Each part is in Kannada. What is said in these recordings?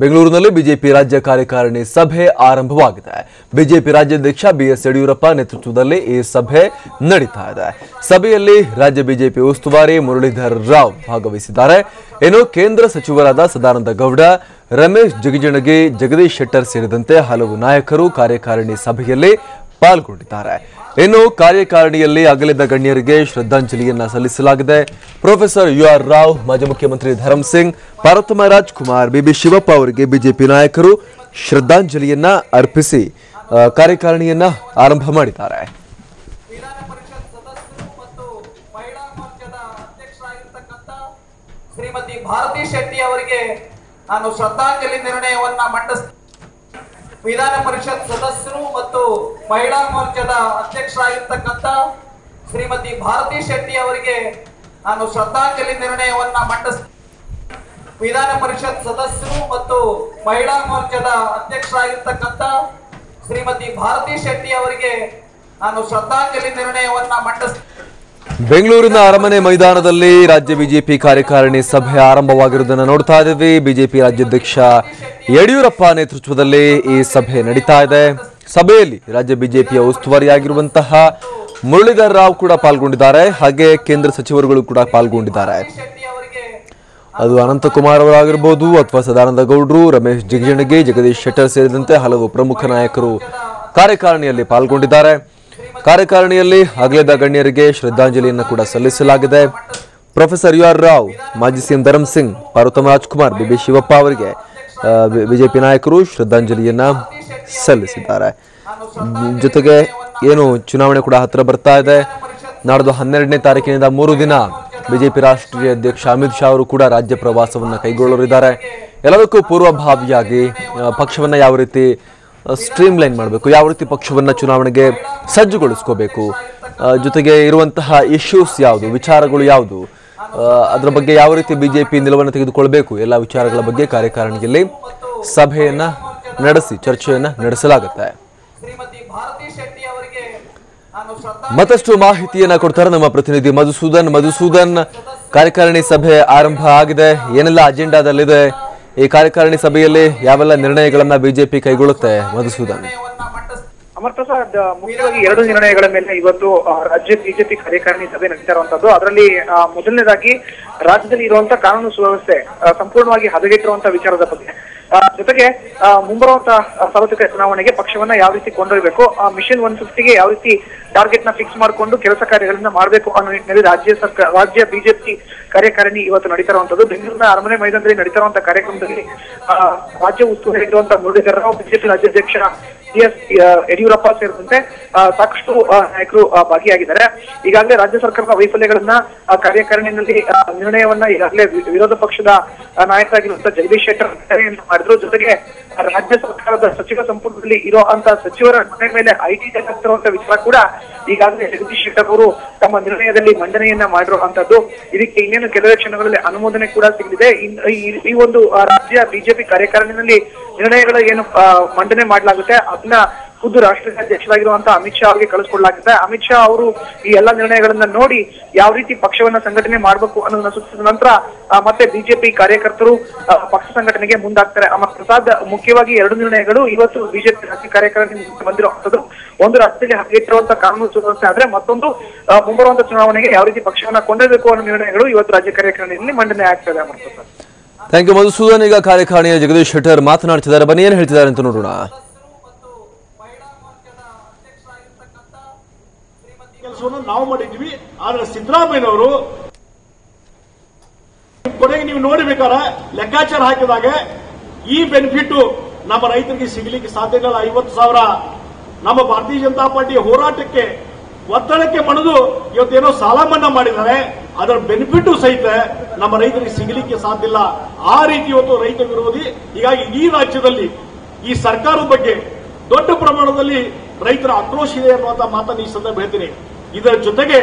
ಬೆಂಗಳೂರಿನಲ್ಲಿ ಬಿಜೆಪಿ ರಾಜ್ಯ ಕಾರ್ಯಕಾರಿಣಿ ಸಭೆ ಆರಂಭವಾಗಿದೆ. ಬಿಜೆಪಿ ರಾಜ್ಯಾಧ್ಯಕ್ಷ ಬಿಎಸ್ ಯಡಿಯೂರಪ್ಪ ನೇತೃತ್ವದಲ್ಲಿ ಈ ಸಭೆ ನಡೀತಾ ಇದೆ. ಸಭೆಯಲ್ಲಿ ರಾಜ್ಯ ಬಿಜೆಪಿ ಉಸ್ತುವಾರಿ ಮುರಳೀಧರ್ ರಾವ್ ಭಾಗವಹಿಸಿದ್ದಾರೆ. ಇನ್ನು ಕೇಂದ್ರ ಸಚಿವರಾದ ಸದಾನಂದ ಗೌಡ, ರಮೇಶ್ ಜಿಗಜಿಣಗಿ ಜಗದೀಶ್ ಶೆಟ್ಟರ್ ಸೇರಿದಂತೆ ಹಲವು ನಾಯಕರು ಕಾರ್ಯಕಾರಿಣಿ ಸಭೆಯಲ್ಲಿ ಪಾಲ್ಗೊಂಡಿದ್ದಾರೆ. ಇನ್ನು ಕಾರ್ಯಕಾರಿಣಿಯಲ್ಲಿ ಅಗಲಿದ ಗಣ್ಯರಿಗೆ ಶ್ರದ್ಧಾಂಜಲಿಯನ್ನ ಸಲ್ಲಿಸಲಾಗಿದೆ. ಪ್ರೊಫೆಸರ್ ಯು ಆರ್ ರಾವ್, ಮಾಜಿ ಮುಖ್ಯಮಂತ್ರಿ ಧರಮ್ ಸಿಂಗ್ ಪಾರ್ವತಮ್ಮ ರಾಜ್ಕುಮಾರ್ ಬಿಬಿ ಶಿವಪ್ಪ ಅವರಿಗೆ ಬಿಜೆಪಿ ನಾಯಕರು ಶ್ರದ್ಧಾಂಜಲಿಯನ್ನ ಅರ್ಪಿಸಿ ಕಾರ್ಯಕಾರಿಣಿಯನ್ನ ಆರಂಭ ಮಾಡಿದ್ದಾರೆ. ಶ್ರೀಮತಿ ಭಾರತಿ ಶೆಟ್ಟಿ ಅವರಿಗೆ ನಾನು ಶ್ರದ್ಧಾಂಜಲಿ ನಿರ್ಣಯವನ್ನ ಮಂಡಿಸ್, ವಿಧಾನ ಪರಿಷತ್ ಸದಸ್ಯರು ಮತ್ತು ಮಹಿಳಾ ಮೋರ್ಚಾದ ಅಧ್ಯಕ್ಷರಾಗಿರ್ತಕ್ಕಂಥ ಶ್ರೀಮತಿ ಭಾರತಿ ಶೆಟ್ಟಿ ಅವರಿಗೆ ನಾನು ಶ್ರದ್ಧಾಂಜಲಿ ನಿರ್ಣಯವನ್ನ ಮಂಡಿಸ್ ವಿಧಾನ ಪರಿಷತ್ ಸದಸ್ಯರು ಮತ್ತು ಮಹಿಳಾ ಮೋರ್ಚಾದ ಅಧ್ಯಕ್ಷರಾಗಿರ್ತಕ್ಕಂಥ ಶ್ರೀಮತಿ ಭಾರತಿ ಶೆಟ್ಟಿ ಅವರಿಗೆ ನಾನು ಶ್ರದ್ಧಾಂಜಲಿ ನಿರ್ಣಯವನ್ನ ಮಂಡಿಸ್ ಬೆಂಗಳೂರಿನ ಅರಮನೆ ಮೈದಾನದಲ್ಲಿ ರಾಜ್ಯ ಬಿಜೆಪಿ ಕಾರ್ಯಕಾರಿಣಿ ಸಭೆ ಆರಂಭವಾಗಿರುವುದನ್ನು ನೋಡ್ತಾ ಇದ್ದೀವಿ. ಬಿಜೆಪಿ ರಾಜ್ಯಾಧ್ಯಕ್ಷ ಯಡಿಯೂರಪ್ಪ ನೇತೃತ್ವದಲ್ಲಿ ಈ ಸಭೆ ನಡೀತಾ ಇದೆ. ಸಭೆಯಲ್ಲಿ ರಾಜ್ಯ ಬಿಜೆಪಿಯ ಉಸ್ತುವಾರಿಯಾಗಿರುವಂತಹ ಮುರಳೀಧರ್ ರಾವ್ ಕೂಡ ಪಾಲ್ಗೊಂಡಿದ್ದಾರೆ. ಹಾಗೆ ಕೇಂದ್ರ ಸಚಿವರುಗಳು ಕೂಡ ಪಾಲ್ಗೊಂಡಿದ್ದಾರೆ. ಅದು ಅನಂತಕುಮಾರ್ ಅವರಾಗಿರ್ಬೋದು ಅಥವಾ ಸದಾನಂದ ಗೌಡ್ರು, ರಮೇಶ್ ಜಿಗಜಿಣಗಿ, ಜಗದೀಶ್ ಶೆಟ್ಟರ್ ಸೇರಿದಂತೆ ಹಲವು ಪ್ರಮುಖ ನಾಯಕರು ಕಾರ್ಯಕಾರಿಣಿಯಲ್ಲಿ ಪಾಲ್ಗೊಂಡಿದ್ದಾರೆ. ಕಾರ್ಯಕಾರಿಣಿಯಲ್ಲಿ ಅಗಲಿದ ಗಣ್ಯರಿಗೆ ಶ್ರದ್ಧಾಂಜಲಿಯನ್ನು ಕೂಡ ಸಲ್ಲಿಸಲಾಗಿದೆ. ಪ್ರೊಫೆಸರ್ ಯು ಆರ್ ರಾವ್, ಮಾಜಿ ಸಿಎಂ ಧರಮ್ ಸಿಂಗ್, ಪಾರ್ವತಮ್ಮ ರಾಜ್ಕುಮಾರ್ ಬಿಬಿ ಶಿವಪ್ಪ ಅವರಿಗೆ ಬಿಜೆಪಿ ನಾಯಕರು ಶ್ರದ್ಧಾಂಜಲಿಯನ್ನ ಸಲ್ಲಿಸಿದ್ದಾರೆ. ಜೊತೆಗೆ ಏನು ಚುನಾವಣೆ ಕೂಡ ಹತ್ತಿರ ಬರ್ತಾ ಇದೆ. ನಾಡ್ದು ಹನ್ನೆರಡನೇ ತಾರೀಕಿನಿಂದ ಮೂರು ದಿನ ಬಿಜೆಪಿ ರಾಷ್ಟ್ರೀಯ ಅಧ್ಯಕ್ಷ ಅಮಿತ್ ಶಾ ಅವರು ಕೂಡ ರಾಜ್ಯ ಪ್ರವಾಸವನ್ನು ಕೈಗೊಳ್ಳಲಿದ್ದಾರೆ. ಎಲ್ಲದಕ್ಕೂ ಪೂರ್ವಭಾವಿಯಾಗಿ ಪಕ್ಷವನ್ನು ಪಕ್ಷವನ್ನ ಯಾವ ರೀತಿ ಸ್ಟ್ರೀಮ್ ಲೈನ್ ಮಾಡಬೇಕು, ಯಾವ ರೀತಿ ಪಕ್ಷವನ್ನು ಚುನಾವಣೆಗೆ ಸಜ್ಜುಗೊಳಿಸ್ಕೋಬೇಕು ಜೊತೆಗೆ ಇರುವಂತಹ ಇಶ್ಯೂಸ್ ಯಾವುದು, ವಿಚಾರಗಳು ಯಾವುದು ಅದರ ಬಗ್ಗೆ ಯಾವ ರೀತಿ ಬಿಜೆಪಿ ನಿಲುವನ್ನು ತೆಗೆದುಕೊಳ್ಬೇಕು, ಎಲ್ಲ ವಿಚಾರಗಳ ಬಗ್ಗೆ ಕಾರ್ಯಕಾರಿಣಿಯಲ್ಲಿ ಸಭೆಯನ್ನ ನಡೆಸಿ ಚರ್ಚೆಯನ್ನ ನಡೆಸಲಾಗುತ್ತೆ. ಮತ್ತಷ್ಟು ಮಾಹಿತಿಯನ್ನ ಕೊಡ್ತಾರೆ ನಮ್ಮ ಪ್ರತಿನಿಧಿ ಮಧುಸೂದನ್. ಮಧುಸೂದನ್, ಕಾರ್ಯಕಾರಿಣಿ ಸಭೆ ಆರಂಭ ಆಗಿದೆ. ಏನೆಲ್ಲ ಅಜೆಂಡಾದಲ್ಲಿದೆ? ಈ ಕಾರ್ಯಕಾರಿಣಿ ಸಭೆಯಲ್ಲಿ ಯಾವೆಲ್ಲ ನಿರ್ಣಯಗಳನ್ನ ಬಿಜೆಪಿ ಕೈಗೊಳ್ಳುತ್ತೆ? ಮಧುಸೂದನ್. ಅಮರ್ ಪ್ರಸಾದ್ ಮುಖ್ಯವಾಗಿ ಎರಡು ನಿರ್ಣಯಗಳ ಮೇಲೆ ಇವತ್ತು ರಾಜ್ಯ ಬಿಜೆಪಿ ಕಾರ್ಯಕಾರಿಣಿ ಸಭೆ ನಡೀತಾ ಇರುವಂತದ್ದು. ಅದರಲ್ಲಿ ಮೊದಲನೇದಾಗಿ ರಾಜ್ಯದಲ್ಲಿ ಇರುವಂತ ಕಾನೂನು ಸುವ್ಯವಸ್ಥೆ ಸಂಪೂರ್ಣವಾಗಿ ಹದಗೆಟ್ಟಿರುವಂತಹ ವಿಚಾರದ ಬಗ್ಗೆ. ಜೊತೆಗೆ ಮುಂಬರುವಂತಹ ಸಾರ್ವತ್ರಿಕ ಚುನಾವಣೆಗೆ ಪಕ್ಷವನ್ನ ಯಾವ ರೀತಿ ಕೊಂಡೊಯ್ಬೇಕು, ಆ, ಮಿಷನ್ ಒನ್ ಫಿಫ್ಟಿಗೆ ಯಾವ ರೀತಿ ಟಾರ್ಗೆಟ್ನ ಫಿಕ್ಸ್ ಮಾಡಿಕೊಂಡು ಕೆಲಸ ಕಾರ್ಯಗಳನ್ನ ಮಾಡಬೇಕು ಅನ್ನೋ ನಿಟ್ಟಿನಲ್ಲಿ ರಾಜ್ಯ ಸರ್ಕಾರ, ರಾಜ್ಯ ಬಿಜೆಪಿ ಕಾರ್ಯಕಾರಿಣಿ ಇವತ್ತು ನಡೀತಾ ಇರುವಂತದ್ದು ಬೆಂಗಳೂರಿನ ಅರಮನೆ ಮೈದಾನದಲ್ಲಿ ನಡೀತಾ ಇರುವಂತಹ ಕಾರ್ಯಕ್ರಮದಲ್ಲಿ ರಾಜ್ಯ ಉಸ್ತುವಾರಿ ಇರುವಂತಹ ಮುರಳೀಧರ ರಾವ್ ಬಿಜೆಪಿ ರಾಜ್ಯಾಧ್ಯಕ್ಷ ಸಿ ಎಸ್ ಯಡಿಯೂರಪ್ಪ ಸೇರಿದಂತೆ ಸಾಕಷ್ಟು ನಾಯಕರು ಭಾಗಿಯಾಗಿದ್ದಾರೆ. ಈಗಾಗಲೇ ರಾಜ್ಯ ಸರ್ಕಾರದ ವೈಫಲ್ಯಗಳನ್ನ ಕಾರ್ಯಕಾರಿಣಿಯಲ್ಲಿ ನಿರ್ಣಯವನ್ನ ಈಗಾಗಲೇ ವಿರೋಧ ಪಕ್ಷದ ನಾಯಕರಾಗಿರುವಂತಹ ಜಗದೀಶ್ ಶೆಟ್ಟರ್ ಮಾಡಿದ್ರು. ಜೊತೆಗೆ ರಾಜ್ಯ ಸರ್ಕಾರದ ಸಚಿವ ಸಂಪುಟದಲ್ಲಿ ಇರುವಂತಹ ಸಚಿವರ ಮನೆ ಮೇಲೆ ಐಟಿ ಹಾಕ್ತಿರುವಂತ ವಿಚಾರ ಕೂಡ ಈಗಾಗಲೇ ಜಗದೀಶ್ ಶೆಟ್ಟರ್ ತಮ್ಮ ನಿರ್ಣಯದಲ್ಲಿ ಮಂಡನೆಯನ್ನ ಮಾಡಿರುವಂತದ್ದು. ಇದಕ್ಕೆ ಇನ್ನೇನು ಕೆಲವೇ ಕ್ಷಣಗಳಲ್ಲಿ ಅನುಮೋದನೆ ಕೂಡ ಸಿಗಲಿದೆ. ಈ- ಒಂದು ರಾಜ್ಯ ಬಿಜೆಪಿ ಕಾರ್ಯಕಾರಿಣಿನಲ್ಲಿ ನಿರ್ಣಯಗಳ ಏನು ಮಂಡನೆ ಮಾಡಲಾಗುತ್ತೆ, ಅದನ್ನ ಖುದ್ದು ರಾಷ್ಟ್ರೀಯ ಅಧ್ಯಕ್ಷರಾಗಿರುವಂತಹ ಅಮಿತ್ ಶಾ ಅವರಿಗೆ ಕಳಿಸ್ಕೊಡ್ಲಾಗುತ್ತೆ. ಅಮಿತ್ ಶಾ ಅವರು ಈ ಎಲ್ಲಾ ನಿರ್ಣಯಗಳನ್ನ ನೋಡಿ ಯಾವ ರೀತಿ ಪಕ್ಷವನ್ನ ಸಂಘಟನೆ ಮಾಡಬೇಕು ಅನ್ನೋದನ್ನ ಸೂಚಿಸಿದ ನಂತರ ಮತ್ತೆ ಬಿಜೆಪಿ ಕಾರ್ಯಕರ್ತರು ಪಕ್ಷ ಸಂಘಟನೆಗೆ ಮುಂದಾಗ್ತಾರೆ. ಅಮರ್ ಪ್ರಸಾದ್, ಮುಖ್ಯವಾಗಿ ಎರಡು ನಿರ್ಣಯಗಳು, ಇವತ್ತು ಬಿಜೆಪಿ ರಾಜ್ಯ ಕಾರ್ಯಕರ್ತರಿಂದ ಬಂದಿರುವಂತದ್ದು ಒಂದು ರಾಜ್ಯದಲ್ಲಿ ಹದಗೆಟ್ಟಿರುವಂತಹ ಕಾನೂನು ಸುವ್ಯವಸ್ಥೆ ಆದ್ರೆ ಮತ್ತೊಂದು ಮುಂಬರುವಂತಹ ಚುನಾವಣೆಗೆ ಯಾವ ರೀತಿ ಪಕ್ಷವನ್ನ ಕೊಂಡೊಯ್ಯಬೇಕು ಅನ್ನೋ ನಿರ್ಣಯಗಳು ಇವತ್ತು ರಾಜ್ಯ ಕಾರ್ಯಕಾರಿಣಿಯಲ್ಲಿ ಮಂಡನೆ ಆಗ್ತದೆ ಅಮರ್ ಪ್ರಸಾದ್. ಥ್ಯಾಂಕ್ ಯು ಮಧುಸೂದನ್ ಈಗ ಕಾರ್ಯಕಾರಿಣಿಯ ಜಗದೀಶ್ ಶೆಟ್ಟರ್ ಮಾತನಾಡ್ತಿದ್ದಾರೆ. ಬನ್ನಿ, ಏನ್ ಹೇಳ್ತಿದ್ದಾರೆ ಅಂತ ನೋಡೋಣ ಮತ್ತು ಮಹಿಳಾ ಮೋರ್ಚಾದ ಅಧ್ಯಕ್ಷರಾಗಿರ್ತಕ್ಕಂಥ ಶ್ರೀಮತಿ ಕೆಲಸವನ್ನು ನಾವು ಮಾಡಿದ್ವಿ. ಆದ್ರೆ ಸಿದ್ದರಾಮಯ್ಯನವರು ಕೊನೆಗೆ ನೀವು ನೋಡಬೇಕಾರ ಲೆಕ್ಕಾಚಾರ ಹಾಕಿದಾಗ ಈ ಬೆನಿಫಿಟ್ ನಮ್ಮ ರೈತರಿಗೆ ಸಿಗಲಿಕ್ಕೆ ಸಾಧ್ಯ ಇಲ್ಲ. ಐವತ್ತು ಸಾವಿರ ನಮ್ಮ ಭಾರತೀಯ ಜನತಾ ಪಾರ್ಟಿ ಹೋರಾಟಕ್ಕೆ ಒತ್ತಡಕ್ಕೆ ಮಣಿದು ಇವತ್ತೇನೋ ಸಾಲ ಮನ್ನಾ ಮಾಡಿದ್ದಾರೆ. ಅದರ ಬೆನಿಫಿಟ್ ಸಹಿತ ನಮ್ಮ ರೈತರಿಗೆ ಸಿಗಲಿಕ್ಕೆ ಸಾಧ್ಯ ಇಲ್ಲ. ಆ ರೀತಿ ಇವತ್ತು ರೈತ ವಿರೋಧಿ. ಹೀಗಾಗಿ ಈ ರಾಜ್ಯದಲ್ಲಿ ಈ ಸರ್ಕಾರದ ಬಗ್ಗೆ ದೊಡ್ಡ ಪ್ರಮಾಣದಲ್ಲಿ ರೈತರ ಆಕ್ರೋಶ ಇದೆ ಅನ್ನುವಂತ ಮಾತನ್ನು ಈ ಸಂದರ್ಭ ಹೇಳ್ತೀನಿ. ಇದರ ಜೊತೆಗೆ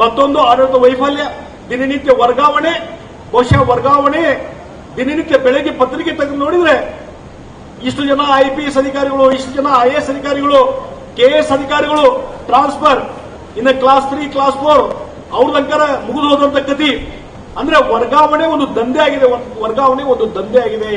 ಮತ್ತೊಂದು ಆಡಳಿತ ವೈಫಲ್ಯ, ದಿನನಿತ್ಯ ವರ್ಗಾವಣೆ, ಬಹುಶಃ ವರ್ಗಾವಣೆ ದಿನನಿತ್ಯ ಬೆಳಗ್ಗೆ ಪತ್ರಿಕೆ ತೆಗೆದು ನೋಡಿದ್ರೆ ಇಷ್ಟು ಜನ ಐ ಪಿ ಎಸ್ ಅಧಿಕಾರಿಗಳು, ಇಷ್ಟು ಜನ ಐ ಎಸ್ ಅಧಿಕಾರಿಗಳು ಕೆ ಎಸ್ ಅಧಿಕಾರಿಗಳು ಟ್ರಾನ್ಸ್ಫರ್ ಇನ್ನು ಕ್ಲಾಸ್ ತ್ರೀ ಕ್ಲಾಸ್ ಫೋರ್ ಅವ್ರದಂಕರ ಮುಗಿದು ಹೋದಂತ ಗತಿ. ಅಂದ್ರೆ ವರ್ಗಾವಣೆ ಒಂದು ದಂಧೆ ಆಗಿದೆ ವರ್ಗಾವಣೆ ಒಂದು ದಂಧೆ ಆಗಿದೆ